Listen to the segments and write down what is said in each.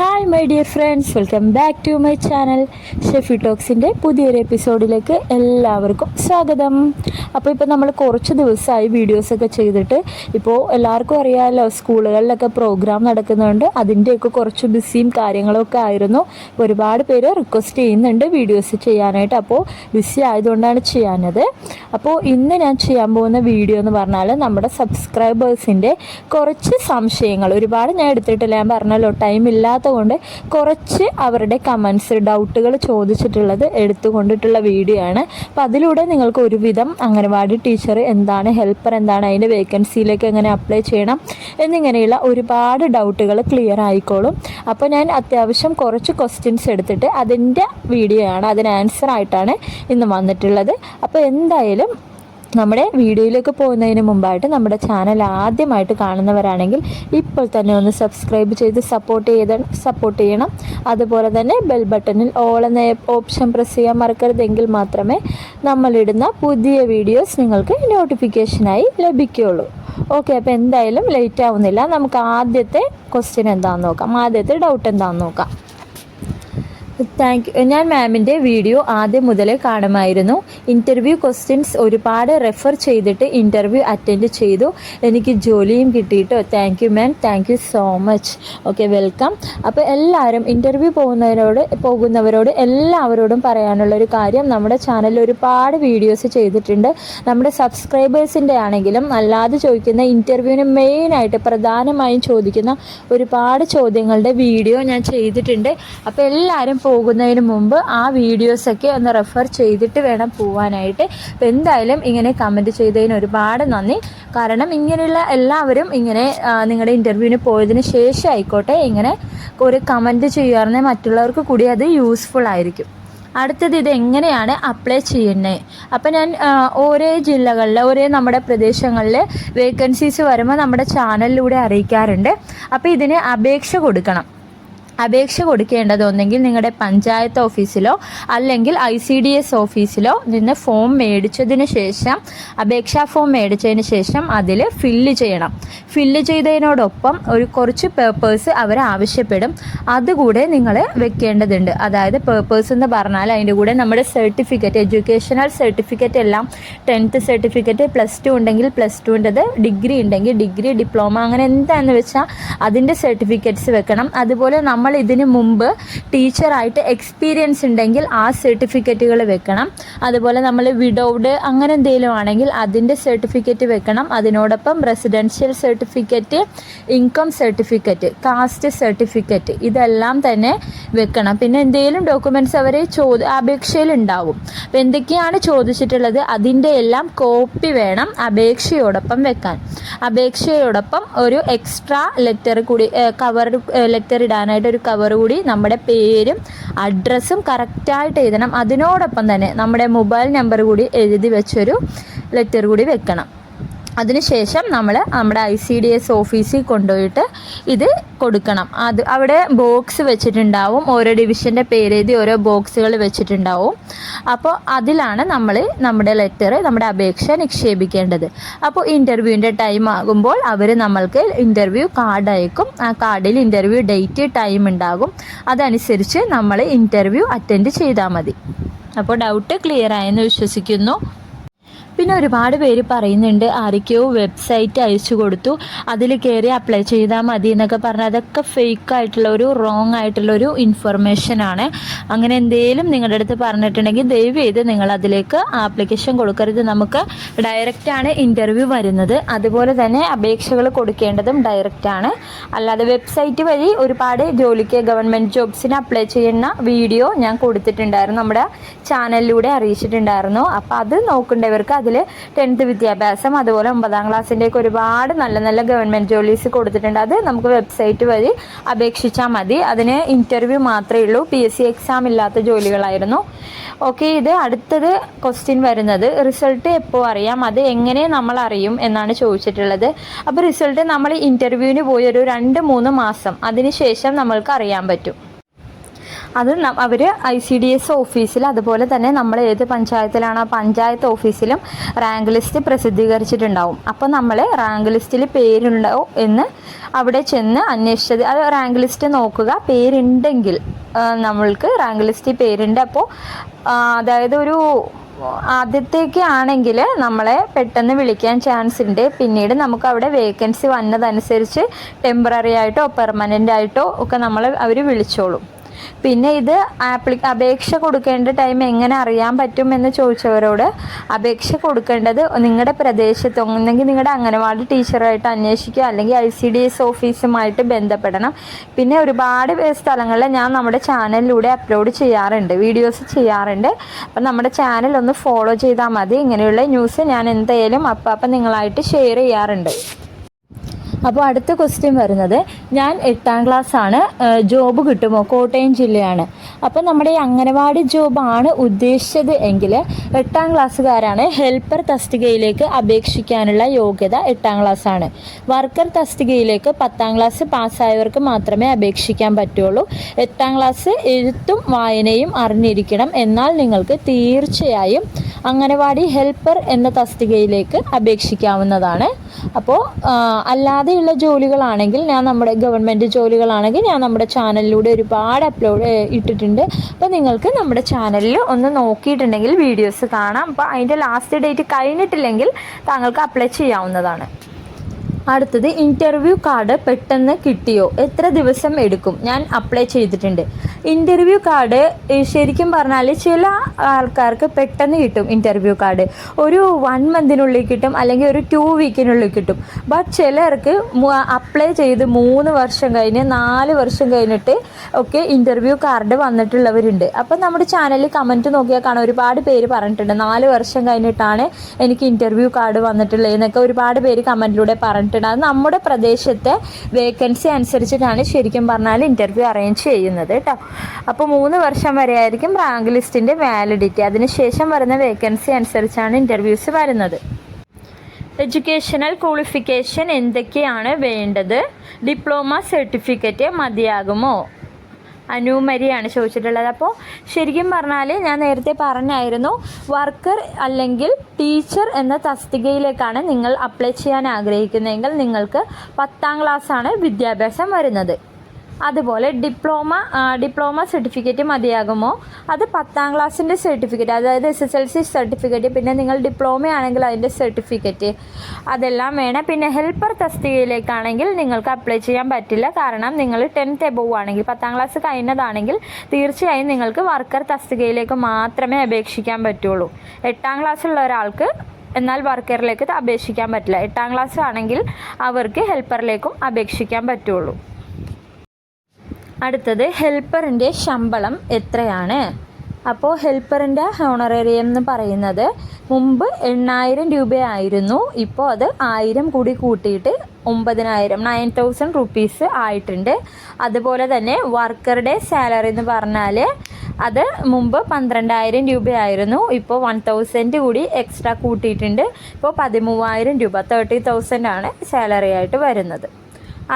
Hi my dear friends welcome back to my channel Shefi ടോക്സിന്റെ പുതിയൊരു എപ്പിസോഡിലേക്ക് എല്ലാവർക്കും സ്വാഗതം. അപ്പോൾ ഇപ്പോൾ നമ്മൾ കുറച്ച് ദിവസമായി വീഡിയോസൊക്കെ ചെയ്തിട്ട് ഇപ്പോൾ എല്ലാവർക്കും അറിയാമല്ലോ സ്കൂളുകളിലൊക്കെ പ്രോഗ്രാം നടക്കുന്നുണ്ട്. അതിന്റെയൊക്കെ കുറച്ച് ബിസിയും കാര്യങ്ങളൊക്കെ ആയിരുന്നു. ഒരുപാട് പേര് റിക്വസ്റ്റ് ചെയ്യുന്നുണ്ട് വീഡിയോസ് ചെയ്യാനായിട്ട്. അപ്പോൾ ബിസി ആയതുകൊണ്ടാണ് ചെയ്യാനത് അപ്പോൾ ഇന്ന് ഞാൻ ചെയ്യാൻ പോകുന്ന വീഡിയോ എന്ന് പറഞ്ഞാൽ നമ്മുടെ സബ്സ്ക്രൈബേഴ്സിന്റെ കുറച്ച് സംശയങ്ങൾ. ഒരുപാട് ഞാൻ എടുത്തിട്ടില്ല. ഞാൻ പറഞ്ഞല്ലോ ടൈം ഇല്ലാത്തത് കൊണ്ട് കുറച്ച് അവരുടെ കമൻസ് ഡൗട്ടുകൾ ചോദിച്ചിട്ടുള്ളത് എടുത്തുകൊണ്ടിട്ടുള്ള വീഡിയോ ആണ്. അപ്പോൾ അതിലൂടെ നിങ്ങൾക്ക് ഒരുവിധം അംഗനവാടി ടീച്ചർ എന്താണ് ഹെൽപ്പർ എന്താണ് അതിന്റെ വേക്കൻസിയിലേക്ക് എങ്ങനെ അപ്ലൈ ചെയ്യണം എന്നിങ്ങനെയുള്ള ഒരുപാട് ഡൗട്ടുകൾ ക്ലിയർ ആയിക്കോളും. അപ്പോൾ ഞാൻ അത്യാവശ്യം കുറച്ച് ക്വസ്റ്റ്യൻസ് എടുത്തിട്ട് അതിന്റെ വീഡിയോ ആണ് അതിന് ആൻസർ ആയിട്ടാണ് ഇന്ന് വന്നിട്ടുള്ളത്. അപ്പോൾ എന്തായാലും നമ്മുടെ വീഡിയോയിലേക്ക് പോകുന്നതിന് മുമ്പായിട്ട് നമ്മുടെ ചാനൽ ആദ്യമായിട്ട് കാണുന്നവരാണെങ്കിൽ ഇപ്പോൾ തന്നെ ഒന്ന് സബ്സ്ക്രൈബ് ചെയ്ത് സപ്പോർട്ട് ചെയ്ത് സപ്പോർട്ട് ചെയ്യണം. അതുപോലെ തന്നെ ബെൽ ബട്ടണിൽ ഓൾ എന്ന ഓപ്ഷൻ പ്രസ് ചെയ്യാൻ മറക്കരുതെങ്കിൽ മാത്രമേ നമ്മളിടുന്ന പുതിയ വീഡിയോസ് നിങ്ങൾക്ക് നോട്ടിഫിക്കേഷനായി ലഭിക്കുകയുള്ളൂ. ഓക്കെ അപ്പോൾ എന്തായാലും ലേറ്റ് ആവുന്നില്ല. നമുക്ക് ആദ്യത്തെ ക്വസ്റ്റ്യൻ എന്താണെന്ന് നോക്കാം. ആദ്യത്തെ ഡൗട്ട് എന്താണെന്ന് നോക്കാം. താങ്ക് യു ഞാൻ മാമിന്റെ വീഡിയോ ആദ്യം മുതലേ കാണുമായിരുന്നു. ഇന്റർവ്യൂ ക്വസ്റ്റ്യൻസ് ഒരുപാട് റെഫർ ചെയ്തിട്ട് ഇന്റർവ്യൂ അറ്റൻഡ് ചെയ്തു. എനിക്ക് ജോലിയും കിട്ടിയിട്ടോ? Thank you ma'am thank you so much okay welcome അപ്പോൾ എല്ലാവരും ഇന്റർവ്യൂ പോകുന്നവരോട് പോകുന്നവരോട് എല്ലാവരോടും പറയാനുള്ളൊരു കാര്യം നമ്മുടെ ചാനലിൽ ഒരുപാട് വീഡിയോസ് ചെയ്തിട്ടുണ്ട്. നമ്മുടെ സബ്സ്ക്രൈബേഴ്സിന്റെ ആണെങ്കിലും അല്ലാതെ ചോദിക്കുന്ന ഇന്റർവ്യൂവിന് മെയിനായിട്ട് പ്രധാനമായും ചോദിക്കുന്ന ഒരുപാട് ചോദ്യങ്ങളുടെ വീഡിയോ ഞാൻ ചെയ്തിട്ടുണ്ട്. അപ്പോൾ എല്ലാവരും പോകുന്നതിന് മുമ്പ് ആ വീഡിയോസൊക്കെ ഒന്ന് റെഫർ ചെയ്തിട്ട് വേണം പോവാനായിട്ട്. അപ്പോൾ എന്തായാലും ഇങ്ങനെ കമന്റ് ചെയ്തതിന് ഒരുപാട് നന്ദി. കാരണം ഇങ്ങനെയുള്ള എല്ലാവരും ഇങ്ങനെ നിങ്ങളുടെ ഇന്റർവ്യൂവിന് പോയതിന് ശേഷം ആയിക്കോട്ടെ ഇങ്ങനെ ഒരു കമന്റ് ചെയ്യാറുണ്ടെങ്കിൽ മറ്റുള്ളവർക്ക് കൂടി അത് യൂസ്ഫുൾ ആയിരിക്കും. അടുത്തത് ഇത് എങ്ങനെയാണ് അപ്ലൈ ചെയ്യുന്നത് അപ്പോൾ ഞാൻ ഓരോ ജില്ലകളിൽ ഓരോ നമ്മുടെ പ്രദേശങ്ങളിൽ വേക്കൻസീസ് വരുമ്പോൾ നമ്മുടെ ചാനലിലൂടെ അറിയിക്കാറുണ്ട്. അപ്പോൾ ഇതിന് അപേക്ഷ കൊടുക്കണം. അപേക്ഷ കൊടുക്കേണ്ടത് ഒന്നെങ്കിൽ നിങ്ങളുടെ പഞ്ചായത്ത് ഓഫീസിലോ അല്ലെങ്കിൽ ഐ സി ഡി എസ് ഓഫീസിലോ നിന്ന് ഫോം മേടിച്ചതിന് ശേഷം അപേക്ഷാ ഫോം മേടിച്ചതിന് ശേഷം അതിൽ ഫില്ല് ചെയ്യണം. ഫില്ല് ചെയ്തതിനോടൊപ്പം ഒരു കുറച്ച് പേപ്പേഴ്സ് അവർ ആവശ്യപ്പെടും. അതുകൂടെ നിങ്ങൾ വെക്കേണ്ടതുണ്ട്. അതായത് പേപ്പേഴ്സ് എന്ന് പറഞ്ഞാൽ അതിന്റെ കൂടെ നമ്മുടെ സർട്ടിഫിക്കറ്റ് എഡ്യൂക്കേഷണൽ സർട്ടിഫിക്കറ്റ് എല്ലാം ടെൻത്ത് സർട്ടിഫിക്കറ്റ് പ്ലസ് ടു ഉണ്ടെങ്കിൽ പ്ലസ് ടുന്റെത് ഡിഗ്രി ഉണ്ടെങ്കിൽ ഡിഗ്രി ഡിപ്ലോമ അങ്ങനെ എന്താണെന്ന് വെച്ചാൽ അതിന്റെ സർട്ടിഫിക്കറ്റ്സ് വെക്കണം. അതുപോലെ നമ്മൾ ഇതിന് മുമ്പ് ടീച്ചറായിട്ട് എക്സ്പീരിയൻസ് ഉണ്ടെങ്കിൽ ആ സർട്ടിഫിക്കറ്റുകൾ വെക്കണം. അതുപോലെ നമ്മൾ വിഡൗഡ് അങ്ങനെ എന്തെങ്കിലും ആണെങ്കിൽ അതിന്റെ സർട്ടിഫിക്കറ്റ് വെക്കണം. അതിനോടൊപ്പം residential certificate income certificate caste certificate ഇതെല്ലാം തന്നെ വെക്കണം. പിന്നെ എന്തെങ്കിലും ഡോക്യുമെന്റ്സ് അവർ ചോദ അപേക്ഷയിൽ ഉണ്ടാവും. അപ്പോൾ എന്തൊക്കെയാണ് ചോദിച്ചിട്ടുള്ളത്? അതിന്റെ എല്ലാം കോപ്പി വേണം അപേക്ഷയോടൊപ്പം വെക്കാൻ. അപേക്ഷയോടൊപ്പം ഒരു എക്സ്ട്രാ ലെറ്റർ കൂടി കവർ ലെറ്റർ ഇടാനായിട്ട് ഒരു കവർ കൂടി നമ്മുടെ പേരും അഡ്രസ്സും കറക്റ്റായിട്ട് എഴുതണം. അതിനോടൊപ്പം തന്നെ നമ്മുടെ മൊബൈൽ നമ്പർ കൂടി എഴുതി വെച്ചൊരു ലെറ്റർ കൂടി വെക്കണം. അതിനുശേഷം നമ്മൾ നമ്മുടെ ഐ സി ഡി എസ് ഓഫീസിൽ കൊണ്ടുപോയിട്ട് ഇത് കൊടുക്കണം. അത് അവിടെ ബോക്സ് വെച്ചിട്ടുണ്ടാവും. ഓരോ ഡിവിഷന്റെ പേരെഴുതി ഓരോ ബോക്സുകൾ വെച്ചിട്ടുണ്ടാവും. അപ്പോൾ അതിലാണ് നമ്മൾ നമ്മുടെ ലെറ്റർ നമ്മുടെ അപേക്ഷ നിക്ഷേപിക്കേണ്ടത്. അപ്പോൾ ഇന്റർവ്യൂവിന്റെ ടൈം ആകുമ്പോൾ അവർ നമ്മൾക്ക് ഇന്റർവ്യൂ കാർഡ് അയക്കും. ആ കാർഡിൽ ഇന്റർവ്യൂ ഡേറ്റ് ടൈം ഉണ്ടാകും. അതനുസരിച്ച് നമ്മൾ ഇന്റർവ്യൂ അറ്റൻഡ് ചെയ്താൽ മതി. അപ്പോൾ ഡൗട്ട് ക്ലിയർ ആയെന്ന് വിശ്വസിക്കുന്നു. പിന്നെ ഒരുപാട് പേര് പറയുന്നുണ്ട് ആരൊക്കെയോ വെബ്സൈറ്റ് അയച്ചു കൊടുത്തു. അതിൽ കയറി അപ്ലൈ ചെയ്താൽ മതി എന്നൊക്കെ പറഞ്ഞാൽ അതൊക്കെ ഫേക്ക് ആയിട്ടുള്ള ഒരു റോങ് ആയിട്ടുള്ള ഒരു ഇൻഫർമേഷൻ ആണ്. അങ്ങനെ എന്തെങ്കിലും നിങ്ങളുടെ അടുത്ത് പറഞ്ഞിട്ടുണ്ടെങ്കിൽ ദയവ് ചെയ്ത് നിങ്ങൾ അതിലേക്ക് ആപ്ലിക്കേഷൻ കൊടുക്കരുത്. നമുക്ക് ഡയറക്റ്റ് ആണ് ഇന്റർവ്യൂ വരുന്നത്. അതുപോലെ തന്നെ അപേക്ഷകൾ കൊടുക്കേണ്ടതും ഡയറക്റ്റ് ആണ്. അല്ലാതെ വെബ്സൈറ്റ് വഴി ഒരുപാട് ജോലിക്ക് ഗവൺമെന്റ് ജോബ്സിന് അപ്ലൈ ചെയ്യുന്ന വീഡിയോ ഞാൻ കൊടുത്തിട്ടുണ്ടായിരുന്നു. നമ്മുടെ ചാനലിലൂടെ അറിയിച്ചിട്ടുണ്ടായിരുന്നു. അപ്പോൾ അത് നോക്കേണ്ടവർക്ക് അതിൽ ടെൻത്ത് വിദ്യാഭ്യാസം അതുപോലെ ഒമ്പതാം ക്ലാസ്സിന്റെയൊക്കെ ഒരുപാട് നല്ല നല്ല ഗവൺമെന്റ് ജോലീസ് കൊടുത്തിട്ടുണ്ട്. അത് നമുക്ക് വെബ്സൈറ്റ് വഴി അപേക്ഷിച്ചാൽ മതി. അതിന് ഇന്റർവ്യൂ മാത്രമേ ഉള്ളൂ. പി എസ് സി എക്സാം ഇല്ലാത്ത ജോലികളായിരുന്നു. ഓക്കെ ഇത് അടുത്തത് ക്വസ്റ്റ്യൻ വരുന്നത്. റിസൾട്ട് എപ്പോൾ അറിയാം? അത് എങ്ങനെ നമ്മൾ അറിയും എന്നാണ് ചോദിച്ചിട്ടുള്ളത്. അപ്പോൾ റിസൾട്ട് നമ്മൾ ഇന്റർവ്യൂവിന് പോയി ഒരു രണ്ട് മൂന്ന് മാസം. അതിന് ശേഷം നമ്മൾക്ക് അറിയാൻ പറ്റും. അത് അവർ ഐ സി ഡി എസ് ഓഫീസിൽ അതുപോലെ തന്നെ നമ്മൾ ഏത് പഞ്ചായത്തിലാണോ പഞ്ചായത്ത് ഓഫീസിലും റാങ്ക് ലിസ്റ്റ് പ്രസിദ്ധീകരിച്ചിട്ടുണ്ടാവും. അപ്പോൾ നമ്മൾ റാങ്ക് ലിസ്റ്റിൽ പേരുണ്ടോ എന്ന് അവിടെ ചെന്ന് അന്വേഷിച്ചത്. അത് റാങ്ക് ലിസ്റ്റ് നോക്കുക. പേരുണ്ടെങ്കിൽ നമ്മൾക്ക് റാങ്ക് ലിസ്റ്റിൽ പേരുണ്ട്. അപ്പോൾ അതായത് ഒരു ആദ്യത്തേക്ക് ആണെങ്കിൽ നമ്മളെ പെട്ടെന്ന് വിളിക്കാൻ ചാൻസ് ഉണ്ട്. പിന്നീട് നമുക്ക് അവിടെ വേക്കൻസി വന്നതനുസരിച്ച് ടെമ്പററി ആയിട്ടോ പെർമനന്റ് ആയിട്ടോ ഒക്കെ നമ്മൾ അവർ വിളിച്ചോളും. പിന്നെ ഇത് ആപ്ലി അപേക്ഷ കൊടുക്കേണ്ട ടൈം എങ്ങനെ അറിയാൻ പറ്റും എന്ന് ചോദിച്ചവരോട് അപേക്ഷ കൊടുക്കേണ്ടത് നിങ്ങളുടെ പ്രദേശത്ത് ഒന്നെങ്കിൽ നിങ്ങളുടെ അംഗനവാടി ടീച്ചറായിട്ട് അന്വേഷിക്കുക അല്ലെങ്കിൽ ഐ സി ഡി എസ് ഓഫീസുമായിട്ട് ബന്ധപ്പെടണം. പിന്നെ ഒരുപാട് സ്ഥലങ്ങളിൽ ഞാൻ നമ്മുടെ ചാനലിലൂടെ അപ്ലോഡ് ചെയ്യാറുണ്ട് വീഡിയോസ് ചെയ്യാറുണ്ട്. അപ്പം നമ്മുടെ ചാനൽ ഒന്ന് ഫോളോ ചെയ്താൽ മതി. ഇങ്ങനെയുള്ള ന്യൂസ് ഞാൻ എന്തായാലും അപ്പം അപ്പം നിങ്ങളായിട്ട് ഷെയർ ചെയ്യാറുണ്ട്. അപ്പോൾ അടുത്ത ക്വസ്റ്റ്യൻ വരുന്നത് ഞാൻ എട്ടാം ക്ലാസ് ആണ് ജോബ് കിട്ടുമോ? കോട്ടയം ജില്ലയാണ്. അപ്പോൾ നമ്മുടെ ഈ അംഗനവാടി ജോബാണ് ഉദ്ദേശിച്ചത് എങ്കിൽ എട്ടാം ക്ലാസ്സുകാരാണ് ഹെൽപ്പർ തസ്തികയിലേക്ക് അപേക്ഷിക്കാനുള്ള യോഗ്യത എട്ടാം ക്ലാസ് ആണ് വർക്കർ തസ്തികയിലേക്ക് പത്താം ക്ലാസ് പാസ്സായവർക്ക് മാത്രമേ അപേക്ഷിക്കാൻ പറ്റുള്ളൂ. എട്ടാം ക്ലാസ് എഴുത്തും വായനയും അറിഞ്ഞിരിക്കണം. എന്നാൽ നിങ്ങൾക്ക് തീർച്ചയായും അംഗനവാടി ഹെൽപ്പർ എന്ന തസ്തികയിലേക്ക് അപേക്ഷിക്കാവുന്നതാണ്. അപ്പോൾ അല്ലാതെയുള്ള ജോലികളാണെങ്കിൽ ഞാൻ നമ്മുടെ ഗവൺമെന്റ് ജോലികളാണെങ്കിൽ ഞാൻ നമ്മുടെ ചാനലിലൂടെ ഒരുപാട് അപ്ലോഡ് ഇട്ടിട്ടുണ്ട്. അപ്പോൾ നിങ്ങൾക്ക് നമ്മുടെ ചാനലിൽ ഒന്ന് നോക്കിയിട്ടുണ്ടെങ്കിൽ വീഡിയോസ് കാണാം. അപ്പോൾ അതിന്റെ ലാസ്റ്റ് ഡേറ്റ് കഴിഞ്ഞിട്ടില്ലെങ്കിൽ താങ്കൾക്ക് അപ്ലൈ ചെയ്യാവുന്നതാണ്. അടുത്തത് ഇന്റർവ്യൂ കാർഡ് പെട്ടെന്ന് കിട്ടിയോ? എത്ര ദിവസം എടുക്കും? ഞാൻ അപ്ലൈ ചെയ്തിട്ടുണ്ട്. ഇന്റർവ്യൂ കാർഡ് ശരിക്കും പറഞ്ഞാൽ ചില ആൾക്കാർക്ക് പെട്ടെന്ന് കിട്ടും ഇന്റർവ്യൂ കാർഡ് ഒരു വൺ മന്തിനുള്ളിൽ കിട്ടും അല്ലെങ്കിൽ ഒരു ടു വീക്കിനുള്ളിൽ കിട്ടും. ബട്ട് ചിലർക്ക് അപ്ലൈ ചെയ്ത് മൂന്ന് വർഷം കഴിഞ്ഞ് നാല് വർഷം കഴിഞ്ഞിട്ട് ഒക്കെ ഇന്റർവ്യൂ കാർഡ് വന്നിട്ടുള്ളവരുണ്ട്. അപ്പം നമ്മുടെ ചാനലിൽ കമന്റ് നോക്കിയാൽ കാണാം. ഒരുപാട് പേര് പറഞ്ഞിട്ടുണ്ട്. നാല് വർഷം കഴിഞ്ഞിട്ടാണ് എനിക്ക് ഇന്റർവ്യൂ കാർഡ് വന്നിട്ടുള്ളത് എന്നൊക്കെ ഒരുപാട് പേര് കമന്റിലൂടെ പറഞ്ഞിട്ടുണ്ട്. അത് നമ്മുടെ പ്രദേശത്തെ വേക്കൻസി അനുസരിച്ചിട്ടാണ് ശരിക്കും പറഞ്ഞാൽ ഇന്റർവ്യൂ അറേഞ്ച് ചെയ്യുന്നത് കേട്ടോ അപ്പോൾ മൂന്ന് വർഷം വരെ ആയിരിക്കും റാങ്ക് ലിസ്റ്റിന്റെ വാലിഡിറ്റി അതിനുശേഷം വരുന്ന വേക്കൻസി അനുസരിച്ചാണ് ഇന്റർവ്യൂസ് വരുന്നത്. എഡ്യൂക്കേഷണൽ ക്വാളിഫിക്കേഷൻ എന്തൊക്കെയാണ് വേണ്ടത്? Diploma certificate മതിയാകുമോ? അനുമരിയാണ് ചോദിച്ചിട്ടുള്ളത്. അപ്പോൾ ശരിക്കും പറഞ്ഞാൽ ഞാൻ നേരത്തെ പറഞ്ഞായിരുന്നു വർക്കർ അല്ലെങ്കിൽ ടീച്ചർ എന്ന തസ്തികയിലേക്കാണ് നിങ്ങൾ അപ്ലൈ ചെയ്യാൻ ആഗ്രഹിക്കുന്നതെങ്കിൽ നിങ്ങൾക്ക് പത്താം ക്ലാസ്സാണ് വിദ്യാഭ്യാസം വരുന്നത്. അതുപോലെ ഡിപ്ലോമ ഡിപ്ലോമ സർട്ടിഫിക്കറ്റ് മതിയാകുമോ? അത് പത്താം ക്ലാസ്സിന്റെ സർട്ടിഫിക്കറ്റ് അതായത് S S L C certificate പിന്നെ നിങ്ങൾ ഡിപ്ലോമ ആണെങ്കിൽ അതിന്റെ സർട്ടിഫിക്കറ്റ്. അതെല്ലാം വേണം. പിന്നെ ഹെൽപ്പർ തസ്തികയിലേക്കാണെങ്കിൽ നിങ്ങൾക്ക് അപ്ലൈ ചെയ്യാൻ പറ്റില്ല. കാരണം നിങ്ങൾ ടെൻത്ത് എബോവ് ആണെങ്കിൽ പത്താം ക്ലാസ് കഴിഞ്ഞതാണെങ്കിൽ തീർച്ചയായും നിങ്ങൾക്ക് വർക്കർ തസ്തികയിലേക്ക് മാത്രമേ അപേക്ഷിക്കാൻ പറ്റുള്ളൂ. എട്ടാം ക്ലാസ്സുള്ള ഒരാൾക്ക് എന്നാൽ വർക്കറിലേക്ക് അപേക്ഷിക്കാൻ പറ്റില്ല. എട്ടാം ക്ലാസ് ആണെങ്കിൽ അവർക്ക് ഹെൽപ്പറിലേക്കും അപേക്ഷിക്കാൻ പറ്റുള്ളൂ. അടുത്തത് ഹെൽപ്പറിന്റെ ശമ്പളം എത്രയാണ്? അപ്പോൾ ഹെൽപ്പറിന്റെ ഹോണറേറിയം എന്ന് പറയുന്നത് മുമ്പ് എണ്ണായിരം രൂപയായിരുന്നു. ഇപ്പോൾ അത് ആയിരം കൂടി കൂട്ടിയിട്ട് ഒമ്പതിനായിരം നയൻ തൗസൻഡ് റുപ്പീസ് ആയിട്ടുണ്ട്. അതുപോലെ തന്നെ വർക്കറുടെ സാലറി എന്ന് പറഞ്ഞാൽ അത് മുമ്പ് പന്ത്രണ്ടായിരം രൂപയായിരുന്നു. ഇപ്പോൾ വൺ തൗസൻഡ് കൂടി എക്സ്ട്രാ കൂട്ടിയിട്ടുണ്ട്. ഇപ്പോൾ പതിമൂവായിരം രൂപ തേർട്ടി തൗസൻഡ് ആണ് സാലറി ആയിട്ട് വരുന്നത്.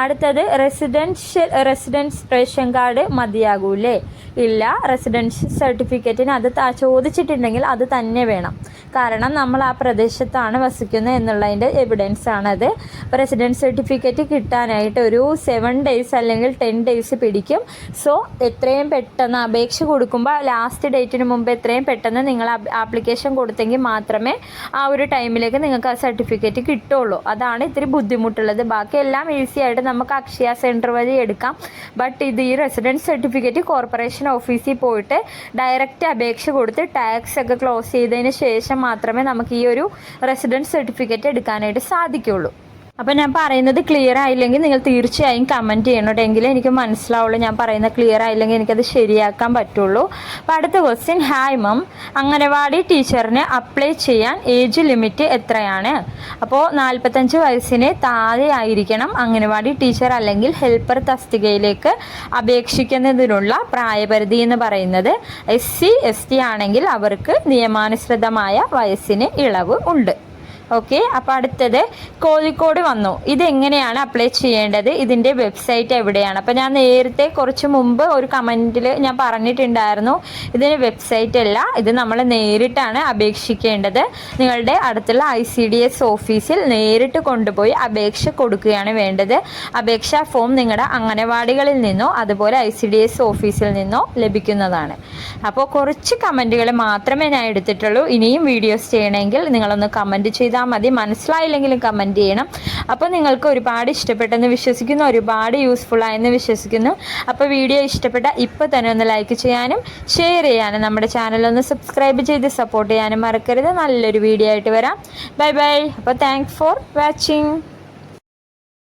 അടുത്തത് റെസിഡൻഷ്യൽ റെസിഡൻസ് റേഷൻ കാർഡ് മതിയാകൂലേ? ഇല്ല റെസിഡൻഷ്യൽ സർട്ടിഫിക്കറ്റിന് അത് ചോദിച്ചിട്ടുണ്ടെങ്കിൽ അത് തന്നെ വേണം. കാരണം നമ്മൾ ആ പ്രദേശത്താണ് വസിക്കുന്നത് എന്നുള്ളതിന്റെ എവിഡൻസ് ആണത്. റെസിഡൻസ് സർട്ടിഫിക്കറ്റ് കിട്ടാനായിട്ട് ഒരു സെവൻ ഡേയ്സ് അല്ലെങ്കിൽ ടെൻ ഡേയ്സ് പിടിക്കും. സോ എത്രയും പെട്ടെന്ന് അപേക്ഷ കൊടുക്കുമ്പോൾ ലാസ്റ്റ് ഡേറ്റിന് മുമ്പ് എത്രയും പെട്ടെന്ന് നിങ്ങൾ ആപ്ലിക്കേഷൻ കൊടുത്തെങ്കിൽ മാത്രമേ ആ ഒരു ടൈമിലേക്ക് നിങ്ങൾക്ക് ആ സർട്ടിഫിക്കറ്റ് കിട്ടുള്ളൂ. അതാണ് ഇത്തിരി ബുദ്ധിമുട്ടുള്ളത്. ബാക്കി എല്ലാം ഈസി ആയിട്ട് നമുക്ക് അക്ഷയ സെന്റർ വഴി എടുക്കാം. ബട്ട് ഇത് ഈ റെസിഡൻസ് സർട്ടിഫിക്കറ്റ് കോർപ്പറേഷൻ ഓഫീസിൽ പോയിട്ട് ഡയറക്റ്റ് അപേക്ഷ കൊടുത്ത് ടാക്സ് ഒക്കെ ക്ലോസ് ചെയ്തതിന് ശേഷം മാത്രമേ നമുക്ക് ഈ ഒരു റെസിഡൻസ് സർട്ടിഫിക്കറ്റ് എടുക്കാനായിട്ട് സാധിക്കുള്ളൂ. അപ്പോൾ ഞാൻ പറയുന്നത് ക്ലിയർ ആയില്ലെങ്കിൽ നിങ്ങൾ തീർച്ചയായും കമന്റ് ചെയ്യണോട്ടെങ്കിൽ എനിക്ക് മനസ്സിലാവുള്ളൂ. ഞാൻ പറയുന്നത് ക്ലിയർ ആയില്ലെങ്കിൽ എനിക്കത് ശരിയാക്കാൻ പറ്റുള്ളൂ. അപ്പോൾ അടുത്ത ക്വസ്റ്റ്യൻ ഹായ് മം അംഗനവാടി ടീച്ചറിന് അപ്ലൈ ചെയ്യാൻ ഏജ് ലിമിറ്റ് എത്രയാണ്? അപ്പോൾ നാൽപ്പത്തഞ്ച് വയസ്സിന് താഴെ ആയിരിക്കണം അംഗനവാടി ടീച്ചർ അല്ലെങ്കിൽ ഹെൽപ്പർ തസ്തികയിലേക്ക് അപേക്ഷിക്കുന്നതിനുള്ള പ്രായപരിധി എന്ന് പറയുന്നത് എസ് സി എസ് ടി ആണെങ്കിൽ അവർക്ക് നിയമാനുസൃതമായ വയസ്സിന് ഇളവ് ഉണ്ട്. ഓക്കെ അപ്പോൾ അടുത്തത് കോഴിക്കോട് വന്നു. ഇതെങ്ങനെയാണ് അപ്ലൈ ചെയ്യേണ്ടത്? ഇതിന്റെ വെബ്സൈറ്റ് എവിടെയാണ്? അപ്പോൾ ഞാൻ നേരത്തെ കുറച്ച് മുമ്പ് ഒരു കമന്റിൽ ഞാൻ പറഞ്ഞിട്ടുണ്ടായിരുന്നു. ഇതിന് വെബ്സൈറ്റ് അല്ല ഇത് നമ്മൾ നേരിട്ടാണ് അപേക്ഷിക്കേണ്ടത്. നിങ്ങളുടെ അടുത്തുള്ള ഐ സി ഡി എസ് ഓഫീസിൽ നേരിട്ട് കൊണ്ടുപോയി അപേക്ഷ കൊടുക്കുകയാണ് വേണ്ടത്. അപേക്ഷാ ഫോം നിങ്ങളുടെ അംഗനവാടികളിൽ നിന്നോ അതുപോലെ ഐ സി ഡി എസ് ഓഫീസിൽ നിന്നോ ലഭിക്കുന്നതാണ്. അപ്പോൾ കുറച്ച് കമന്റുകൾ മാത്രമേ ഞാൻ എടുത്തിട്ടുള്ളൂ. ഇനിയും വീഡിയോസ് ചെയ്യണമെങ്കിൽ നിങ്ങളൊന്ന് കമന്റ് ചെയ്താൽ മതി. മനസ്സിലായില്ലെങ്കിലും കമന്റ് ചെയ്യണം. അപ്പോൾ നിങ്ങൾക്ക് ഒരുപാട് ഇഷ്ടപ്പെട്ടെന്ന് വിശ്വസിക്കുന്നു ഒരുപാട് യൂസ്ഫുൾ ആയെന്ന് വിശ്വസിക്കുന്നു. അപ്പോൾ വീഡിയോ ഇഷ്ടപ്പെട്ട ഇപ്പോൾ തന്നെ ഒന്ന് ലൈക്ക് ചെയ്യാനും ഷെയർ ചെയ്യാനും നമ്മുടെ ചാനലൊന്ന് സബ്സ്ക്രൈബ് ചെയ്ത് സപ്പോർട്ട് ചെയ്യാനും മറക്കരുത്. നല്ലൊരു വീഡിയോ ആയിട്ട് വരാം. ബൈ ബൈ അപ്പോൾ താങ്ക്സ് ഫോർ വാച്ചിങ്